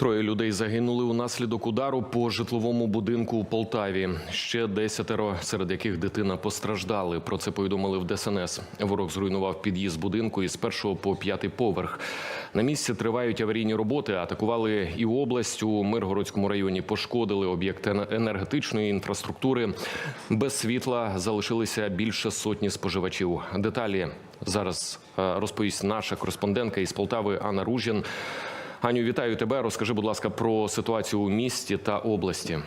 Троє людей загинули унаслідок удару по житловому будинку у Полтаві. Ще десятеро, серед яких дитина постраждали. Про це повідомили в ДСНС. Ворог зруйнував під'їзд будинку із першого по п'ятий поверх. На місці тривають аварійні роботи. Атакували і область у Миргородському районі. Пошкодили об'єкти енергетичної інфраструктури. Без світла залишилися більше сотні споживачів. Деталі зараз е, розповість наша кореспондентка із Полтави Анна Ружін. Аню, вітаю тебе. Розкажи, будь ласка, про ситуацію у місті та області.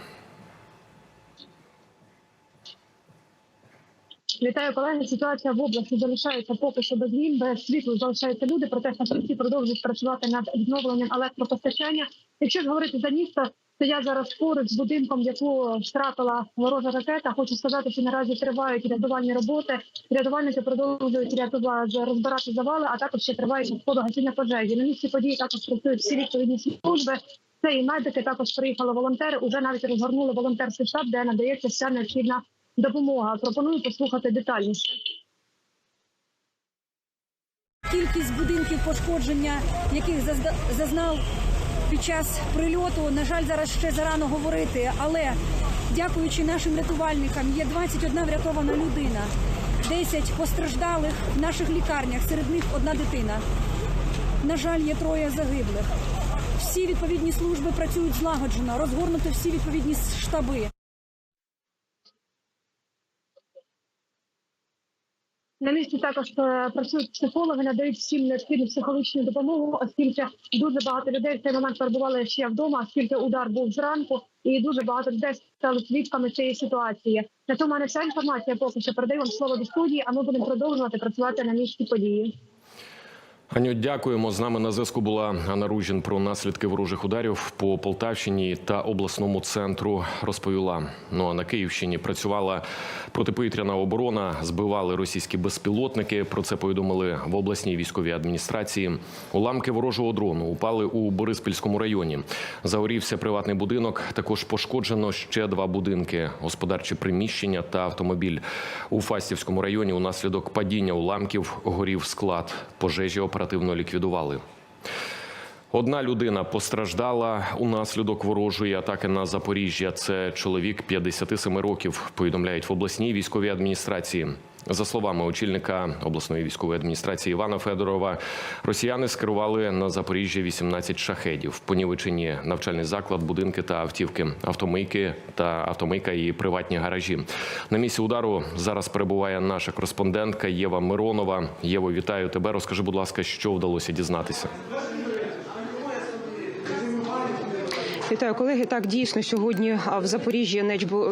Вітаю колеги. Ситуація в області залишається поки що без змін, без світла залишаються люди. Проте фахівці продовжують працювати над відновленням електропостачання. Якщо ж говорити за місто, то я зараз поруч з будинком, яку втратила ворожа ракета. Хочу сказати, що наразі тривають рятувальні роботи. Рятувальники продовжують рятувати розбирати завали, а також ще тривають сходу гасіння пожежі. На місці події також працюють всі відповідні служби. Це і медики також приїхали волонтери. Уже навіть розгорнули волонтерський штаб, де надається вся необхідна допомога. Пропоную послухати детальніше. Кількість будинків пошкодження, яких зазнав під час прильоту, на жаль, зараз ще зарано говорити. Але дякуючи нашим рятувальникам, є 21 врятована людина, 10 постраждалих в наших лікарнях. Серед них одна дитина. На жаль, є троє загиблих. Всі відповідні служби працюють злагоджено, розгорнуто всі відповідні штаби. На місці також е, працюють психологи, надають всім необхідну психологічну допомогу, оскільки дуже багато людей в цей момент перебували ще вдома, оскільки удар був зранку, і дуже багато людей стали свідками цієї ситуації. На цьому мене вся інформація. Поки що передаю вам слово до студії, а ми будемо продовжувати працювати на місці події. Аню, дякуємо. З нами на зв'язку була Анна Ружін про наслідки ворожих ударів по Полтавщині та обласному центру. Розповіла. Ну а на Київщині працювала протиповітряна оборона, збивали російські безпілотники. Про це повідомили в обласній військовій адміністрації. Уламки ворожого дрону упали у Бориспільському районі. Загорівся приватний будинок. Також пошкоджено ще два будинки: господарчі приміщення та автомобіль. У Фастівському районі унаслідок падіння уламків горів склад. Пожежі оперативно ліквідували. Одна людина постраждала унаслідок ворожої атаки на Запоріжжя. Це чоловік 57 років. Повідомляють в обласній військовій адміністрації. За словами очільника обласної військової адміністрації Івана Федорова, росіяни скерували на Запоріжжя 18 шахедів. Понівечені навчальний заклад, будинки та автівки, автомийки та автомийка і приватні гаражі. На місці удару зараз перебуває наша кореспондентка Єва Миронова. Єво, вітаю тебе. Розкажи, будь ласка, що вдалося дізнатися. Вітаю колеги. Так дійсно сьогодні в Запоріжжі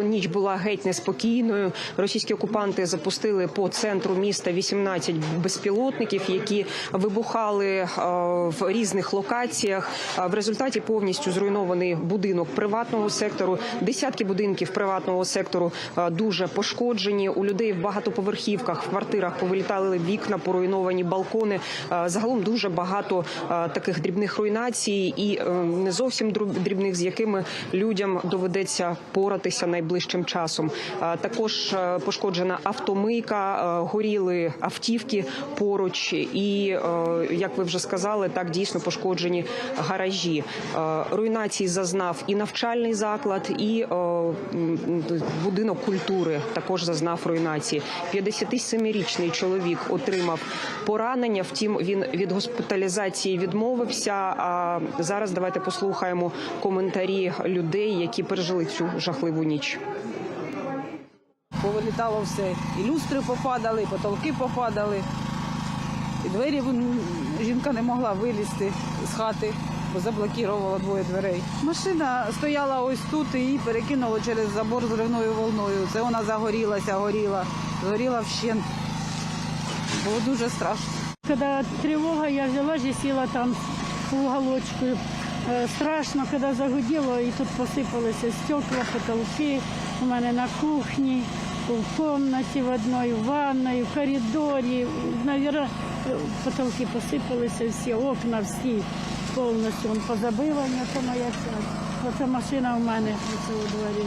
ніч була геть неспокійною. Російські окупанти запустили по центру міста 18 безпілотників, які вибухали в різних локаціях. В результаті повністю зруйнований будинок приватного сектору. Десятки будинків приватного сектору дуже пошкоджені. У людей в багатоповерхівках в квартирах повилітали вікна, поруйновані балкони. Загалом дуже багато таких дрібних руйнацій і е, не зовсім дру- з якими людям доведеться поратися найближчим часом. Також е, пошкоджена автомийка, е, горіли автівки поруч, і е, як ви вже сказали, так дійсно пошкоджені гаражі. Руйнації зазнав і навчальний заклад, і будинок культури також зазнав руйнації. 57-річний чоловік отримав поранення. Втім, він від госпіталізації відмовився. А зараз давайте послухаємо коментарі людей, які пережили цю жахливу ніч. Повилітало все. І люстри попадали, і потолки попадали. І двері жінка не могла вилізти з хати, бо заблокувала двоє дверей. Машина стояла ось тут і її перекинуло через забор зривною волною. Це вона загорілася, горіла, згоріла вщент. Було дуже страшно. Когда тревога, я взяла же села там в уголочку. Э, Страшно, когда загудело, и тут посыпалися стекла, потолки. У мене на кухні, в комнаті в одной, в ванной, в коридорі. Наверное, потолки посипалися всі, окна всі повністю. Вон позабивання, це моя вся. Оце машина у мене у дворі.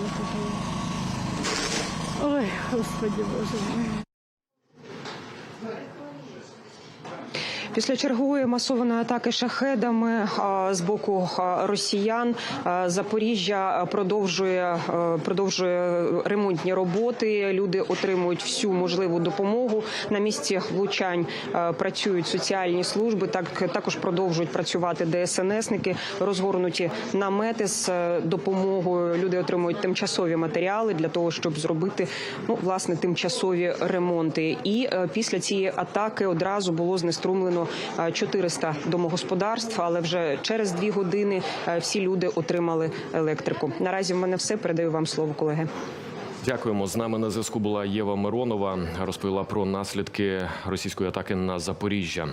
Ой, Господи Боже мій. Після чергової масованої атаки шахедами з боку росіян Запоріжжя продовжує продовжує ремонтні роботи. Люди отримують всю можливу допомогу. На місці влучань працюють соціальні служби. Так також продовжують працювати ДСНСники, розгорнуті намети з е, допомогою. Люди отримують тимчасові матеріали для того, щоб зробити ну власне тимчасові ремонти. І е, після цієї атаки одразу було знеструмлено е, 400 домогосподарств, але вже через дві години е, всі люди отримали електрику. Наразі в мене все. Передаю вам слово, колеги. Дякуємо. З нами на зв'язку була Єва Миронова. Розповіла про наслідки російської атаки на Запоріжжя.